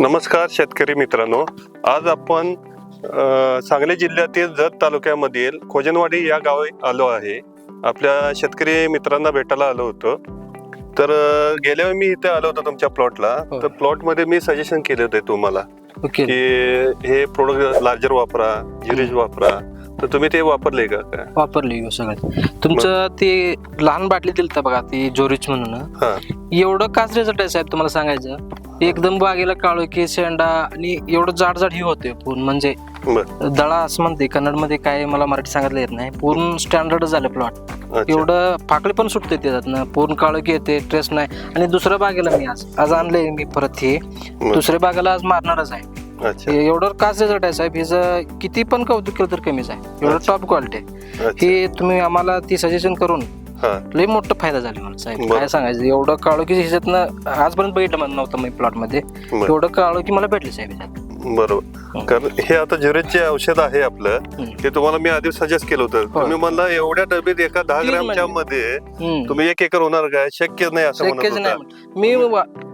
नमस्कार शेतकरी मित्रांनो. आज आपण सांगली जिल्ह्यातील जत तालुक्यामधील खोजनवाडी या गावी आलो आहे. आपल्या शेतकरी मित्रांना भेटायला आलो होतो. तर गेल्या वेळी मी इथे आलो होतो तुमच्या प्लॉटला. हो. तर प्लॉटमध्ये मी सजेशन केले होते तुम्हाला की हे प्रोडक्ट लार्जर वापरा जिरेज वापरा. तर तुम्ही ते वापरले का? काय वापरली हो सगळं तुमचं ते लहान बाटली दिलं बघा ती जोरिच म्हणून. हा. एवढं काच रिझल्ट आहे साहेब तुम्हाला सांगायचं. एकदम बागेला काळो की शेंडा आणि एवढं जाड जाड ही होते पूर्ण. म्हणजे बर. दळा असं म्हणते कन्नडमध्ये काय मला मराठी सांगितलं येत नाही. पूर्ण स्टँडर्ड झालं प्लॉट अच्छा. एवढं फाकळी पण सुटते त्याच्यातनं पूर्ण काळो की येते ट्रेस नाही. आणि दुसऱ्या बागेला मी आज आज आणले मी परत हे. दुसऱ्या बागेला आज मारणारच आहे. अच्छा. हे एवढं काच रिझल्ट आहे साहेब? हिचं किती पण कौतुक केलं तर कमीच आहे. एवढं अच्छा. टॉप क्वालिटी आहे. अच्छा. हे तुम्ही आम्हाला ती सजेशन करून हा. लय मोठं फायदा झाला मला साहेब. बरं. काय सांगायचं? एवढं काळो की ह्याच्यातनं आजपर्यंत बघितलं मला नव्हतं मी प्लॉटमध्ये. बर. एवढं काळो की मला भेटले साहेब ह्याच्यात बरोबर. कारण हे आता जिरेजचे औषध आहे आपलं. हे तुम्हाला मी आधी सजेस्ट केलं होतं. हो. तुम्ही म्हणला एवढ्या डबीत एका दहा ग्रॅमच्या. मध्ये. तुम्ही एक एकर होणार काय शक्य नाही असं म्हणत शक्यच नाही मी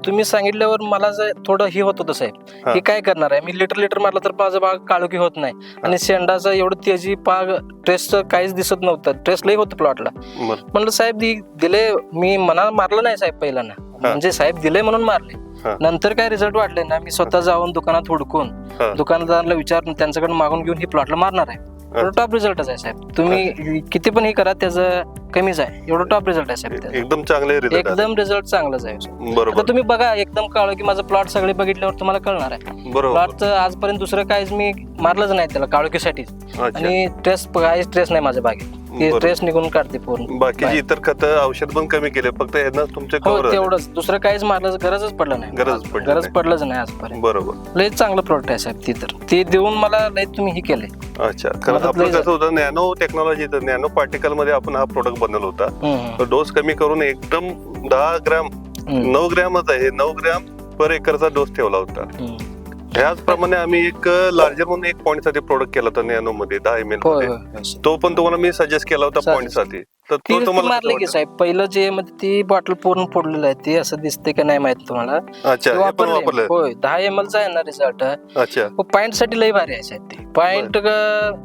तुम्ही सांगितल्यावर मला जे थोडं हे होत होतं साहेब. हा. हे काय करणार आहे? मी लिटर लिटर मारलं तर माझं बाग काळोखी होत नाही. आणि शेंडाचं एवढं तेजी पाग ट्रेसचं काहीच दिसत नव्हतं. ट्रेस लई होतं प्लॉटला. म्हणलं साहेब दिले मी मनाला मारलं नाही साहेब पहिल्यांदा. म्हणजे साहेब दिले म्हणून मारले. हा. नंतर काय रिझल्ट वाटले ना मी स्वतः जाऊन दुकानात हुडकून हा. दुकानदाराला विचारून त्यांच्याकडे मागून घेऊन ही प्लॉटला मारणार आहे. एवढं टॉप रिझल्टच आहे साहेब. तुम्ही किती पण हे करा त्याचं कमीच आहे. एवढं टॉप रिझल्ट आहे साहेब त्याचं. एकदम चांगले रिझल्ट एकदम रिझल्ट चांगलाच आहे. आता बरोबर तुम्ही बघा एकदम काळ की माझं प्लॉट सगळे बघितल्यावर तुम्हाला कळणार आहे. बरोबर. प्लॉटचं आजपर्यंत दुसरं काहीच मी मारलंच नाही त्याला काळोखीसाठीच. अच्छा. आणि स्ट्रेस काहीच स्ट्रेस नाही माझ्या बागेत. ते बरोबर. स्ट्रेस निघून काढते पूर्ण. बाकीची इतर खत औषध पण कमी केले फक्त यांना तुमचे हो कव्हर तेवढंच. दुसरं काहीच मारलं गरजच पडलं नाही. गरज पडली गरज नाही. पडलंच नाही आजपर्यंत. बरोबर. लय चांगलं प्रोडक्ट आहे साहेब ती तर. ते देऊन मला लय तुम्ही हे केले अच्छा. कारण मदत आपलं लई कसं होतं नॅनो टेक्नॉलॉजी नॅनो पार्टिकलमध्ये आपण हा प्रोडक्ट बनवला होता. तर डोस कमी करून एकदम दहा ग्रॅम नऊ ग्रॅमच आहे. नऊ ग्रॅम पर एकरचा डोस ठेवला होता. हम्म. ह्याचप्रमाणे आम्ही एक लार्जर म्हणून एक पॉईंटसाठी प्रोडक्ट केला होता नॅनो मध्ये दहा एम एल. तो पण तुम्हाला मी सजेस्ट केला होता. पॉईंटसाठी तर ती तुम्हाला की? साहेब पहिलं जे मध्ये ती बॉटल पूर्ण फोडलेलं आहे ते असं दिसते का नाही माहीत तुम्हाला होय दहा एम एल चा आहे ना रिझल्ट अच्छा पॉइंटसाठी लई भारी आहे साहेब ते पॉइंट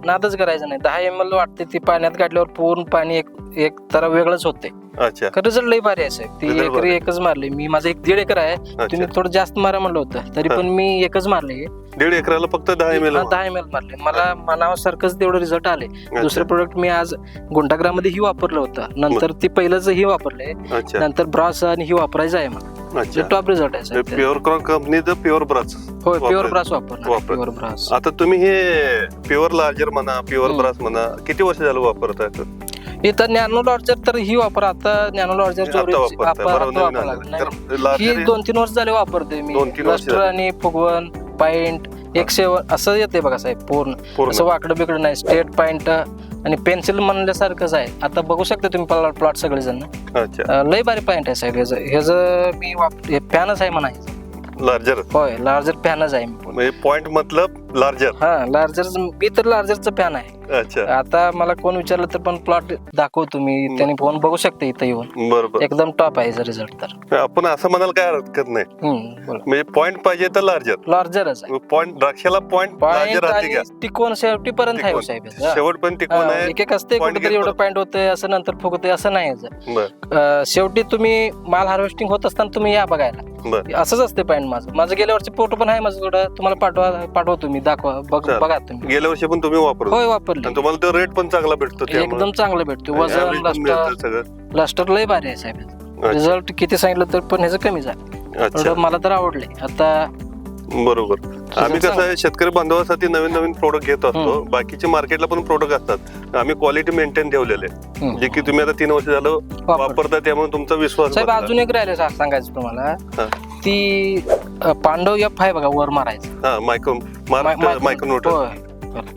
नादच करायचं नाही दहा एम एल वाटते ती पाण्यात काढल्यावर पूर्ण पाणी एक एक तर वेगळंच होते अच्छा. रिझल्ट लई भारी आहे साहेब ती Result एकरी भारी. एकच मारली. मी माझं एक दीड एकर आहे अच्छा. तुम्ही थोडं जास्त मारा म्हणलं होतं तरी. पण मी एकच मारले. दीड एकराला फक्त दहा एम एल हा, दहा एम एल मारले. मला मनासारखंच तेवढं रिझल्ट आले. दुसरं प्रोडक्ट मी आज गुंटाग्रामध्ये ही वापरलं होतं. नंतर ती पहिलंच ही वापरले. अच्छा. नंतर ब्रास आणि ही वापरायचं आहे मला. अच्छा. टॉप रिझल्ट आहे साहेब त्याचा. प्युअर क्रॉप कंपनीचं प्युअर ब्रास होय प्युअर वापरायचं. ब्रास वापर. प्युअर ब्रास आता तुम्ही हे प्युअर लार्जर म्हणा प्युअर हम्म. ब्रास म्हणा किती वर्ष झालं वापरताय तर? इथं नॅनो लॉर्जर तर ही वापर आता नॅनो लॉर्जर आता वापरताय बरोबर नवीन आलेलं. तर ही दोन तीन वर्ष झाले वापरते मी. दोन तीन वर्ष लस्टर झाले. आणि फुगवण पाइंट एक सेवन असं येते बघा साहेब पूर्ण. असं पूर्ण वाकडं बिकडं नाही. स्टेट पॉइंट आणि पेन्सिल म्हणल्यासारखंच आहे. आता बघू शकता तुम्ही प्लॉट सगळेजण. अच्छा. अं, लय भारी पॉइंट आहे साहेब ह्याचं ह्याचं मी वाप फॅनच आहे म्हणा. लार्जर होय लार्जर फॅनच आहे मी. म्हणजे पॉइंट मतलब लार्जर हा लार्जर मी तर लार्जरचं फॅन आहे. अच्छा. आता मला कोण विचारलं तर पण प्लॉट दाखव तुम्ही. त्याने फोन बघू शकता इथं येऊन. बरोबर. एकदम टॉप आहे रिझल्ट तर. आपण असं म्हणाल काय हरकत नाही. हम्म, बोला. म्हणजे पॉइंट पाहिजे तर लार्जर लार्जरच आहे. पॉइंट द्राक्षाला पॉइंट पॉइंट लार्जर राहते टिकवून शेवटी पर्यंत आहे हो टिकवून. साहेब. शेवट पण टिकून हा, आहे. एक एक असते point कुठेतरी घेत एवढं परत. पॉईंट होते असं नंतर फुगते असं नाही याचं. बर. अं, शेवटी तुम्ही माल हार्वेस्टिंग होत असताना तुम्ही या बघायला. बर. असंच असते पॉईंट माझं. माझं गेल्या वर्षी फोटो पण आहे माझ्याकडं तुम्हाला पाठवा पाठवा तुम्ही दाखवा बघ चालेल. बघा तुम्ही गेल्या वर्षी पण तुम्ही वापरतो होय वापरले आणि तुम्हाला तो रेट पण चांगला भेटतो त्यामुळे. एकदम चांगलं भेटतो आणि वजन average पण लस्टर सगळं लस्टर लय भारी आहे साहेब अच्छा. रिझल्ट किती सांगितलं तर पण ह्याचं कमीच आहे अच्छा एवढं मला तर आवडले आता बरोबर आम्ही कसं आहे शेतकरी बांधवासाठी नवीन नवीन प्रोडक्ट घेत असतो हम्म. बाकीचे मार्केटला पण प्रोडक्ट असतात आम्ही क्वालिटी मेंटेन ठेवलेले. जे की तुम्ही आता तीन वर्ष झालं वापर. वापरता त्यामुळे तुमचा विश्वास साहेब बसला. अजून एक राहिले सा- सांगायचं तुम्हाला हा. ती अं, पांडव एफ आहे बघा वर मारायचं. हा मायक्रो माय- मायक्रोनोटर होय.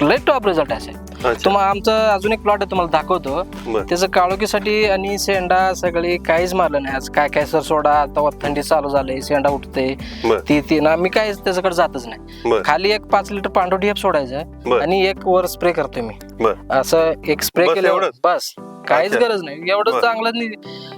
लय टॉप रिझल्ट अच्छा. तुम्हाला आमचं अजून एक प्लॉट आहे तुम्हाला दाखवतो. बर. त्याचं काळोखीसाठी आणि शेंडा सगळी काहीच मारलं नाही. आज काय काय सर सोडा आता थंडी चालू झाली शेंडा उठते बर. ती ती ना मी काय त्याच्याकडे जातच नाही. बर. खाली एक पाच लिटर पांढर ढेप सोडायचं बर. आणि एक वर स्प्रे करतोय मी. बर. असं एक स्प्रे बस केल्यावर एवढंच? बस. काहीच अच्छा. गरज नाही. एवढं बरं. चांगलं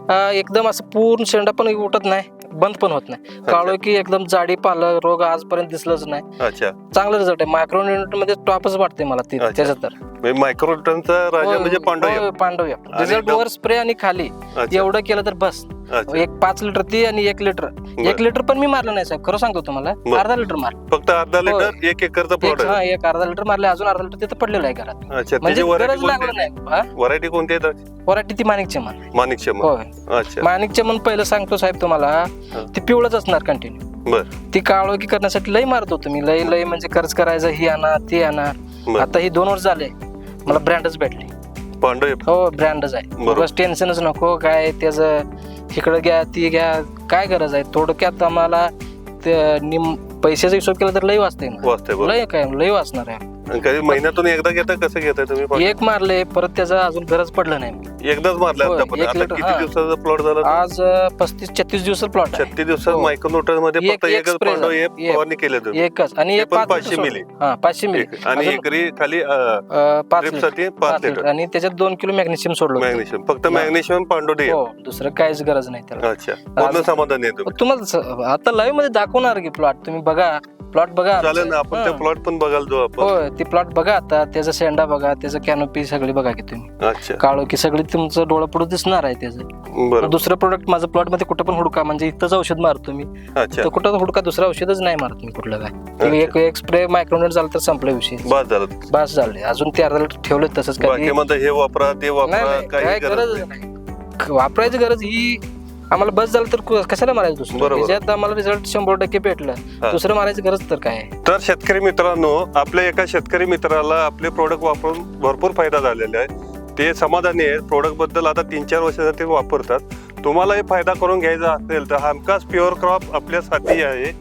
अं, एकदम असं पूर्ण शेंडा पण उठत नाही. बंद पण होत नाही. काळो की एकदम जाडी पालक रोग आजपर्यंत दिसलंच नाही. अच्छा. चांगला रिझल्ट आहे. मायक्रो मध्ये टॉपच वाटते मला ते अच्छा. त्याच्यात तर. म्हणजे मायक्रोटनचा राजा म्हणजे पांडव पांडव आणि रिझल्ट एकदम- वर स्प्रे आणि खाली. अच्छा. एवढं केलं तर बस. अच्छा. एक पाच लिटर ती आणि एक लिटर. एक लिटर पण मी मारलं नाही साहेब. खरं सांगतो तुम्हाला. बरं. अर्धा लिटर मार फक्त अर्धा लिटर एक एकरचा प्लॉट एक आहे. हा एक अर्धा लिटर मारले अजून अर्धा लिटर तिथं पडलेलं आहे घरात. अच्छा म्हणजे त्याची गरज लागलं व्हरायटी नाही व्हरायटी कोणती आहे वराठी ती माणिक चमन. माणिक शर्मा होय. अच्छा. माणिक चमन पहिलं सांगतो साहेब तुम्हाला. ती पिवळच असणार कंटिन्यू बर. ती काळोखी करण्यासाठी लई मारत होतो मी. लई लई म्हणजे कर्ज करायचं ही आणा ती आणा. बर. आता ही दोन वर्ष झाले मला ब्रँडच भेटली. आहे. हो ब्रँडच आहे बरोबर. बस टेन्शनच नको काय त्याचं इकडं घ्या ती घ्या काय गरज आहे थोडक्यात आम्हाला ते निम पैशाचा हिशोब केला तर लई वाचते बरोबर लय काय लई वाचणार आहे आणि कधी महिन्यातून एकदा घेता कसं घेताय तुम्ही? एक मारले परत त्याचा अजून गरज पडलं नाही एकदाच मारलं होय, आता पण एक आता लिटर, किती हा. दिवसाचा प्लॉट झाला आज पस्तीस छत्तीस दिवस प्लॉट आहे छत्तीस दिवसात हो. मायक्रोन्यूटनमध्ये एक- फक्त एक एकच spray पांडव झाला. हे एक. फवारणी केले तुम्ही एकच आणि ते एक पण पाच 500 लिटर मिली. हा पाचशे मिली एक. आणि अजून, एकरी खाली अं, पाच लिटरसाठी पाच पाच लिटर लिटर आणि त्याच्यात दोन किलो मॅग्नेशियम सोडलं होतं. मॅग्नेशियम फक्त हा. मॅग्नेशियम पांडव डी हो दुसरं काहीच गरज नाही त्याला अच्छा पूर्ण समाधान आहे तुम्ही तुम्हाला स- आता लाईव्हमध्ये दाखवणार की प्लॉट तुम्ही बघा प्लॉट बघा चालेल. ना आपण हा. प्लॉट पण बघायला जाऊ आपण होय ती प्लॉट बघा आता त्याचा शेंडा बघा त्याचं कॅनोपी सगळी बघा की तुम्ही अच्छा काळो की सगळी तुमचं डोळं पुढे दिसणार आहे त्याचं. बरोबर. दुसरं प्रोडक्ट माझं प्लॉटमध्ये कुठं पण हुडका म्हणजे इथंच औषध मारतो मी. अच्छा. तर कुठं हुडका दुसरं औषधच नाही मारत मी कुठलं काय. ते एक एक स्प्रे मायक्रोनेट झालं तर संपला विषय. बस झालं. बस झाले. अजून ते अर्धा लिटर ठेवले तसंच बाकी म्हणता हे वापरा ते नाही, वापरा नाही, काही काय गरज गरज नाही. नाही. वापरायची गरज ही आम्हाला बस झालं तर कु- कशाला मारायचं दुसरं? बरोबर. त्याच्यात आम्हाला रिझल्ट शंभर टक्के भेटलं. हा. दुसरं मारायची गरज तर काय? आहे? तर शेतकरी मित्रांनो आपल्या एका शेतकरी मित्राला आपले प्रोडक्ट वापरून भरपूर फायदा झालेला आहे. ते समाधानी आहेत. प्रोडक्टबद्दल आता तीन चार वर्षाचा ते वापरतात. तुम्हालाही फायदा करून घ्यायचा असेल तर हमखास प्युअर क्रॉप आपल्यासाठी आहे.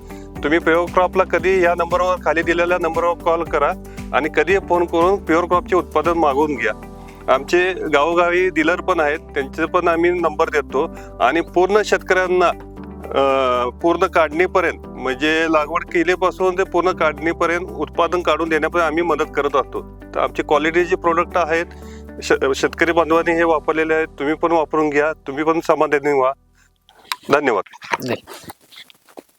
तुम्ही प्युअर क्रॉपला कधी या नंबरवर खाली दिलेल्या नंबरवर कॉल करा आणि कधीही फोन करून प्युअर क्रॉपचे उत्पादन मागवून घ्या. आमचे गावोगावी डीलर पण आहेत. त्यांचे पण आम्ही नंबर देतो आणि पूर्ण शेतकऱ्यांना पूर्ण काढणीपर्यंत म्हणजे लागवड केल्यापासून ते पूर्ण काढणीपर्यंत उत्पादन काढून देण्यापर्यंत आम्ही मदत करत असतो. तर आमचे क्वालिटीचे प्रोडक्ट आहेत. श- शेतकरी बांधवांनी हे वापरलेले आहे तुम्ही पण वापरून घ्या. तुम्ही पण समाधानी व्हा. धन्यवाद.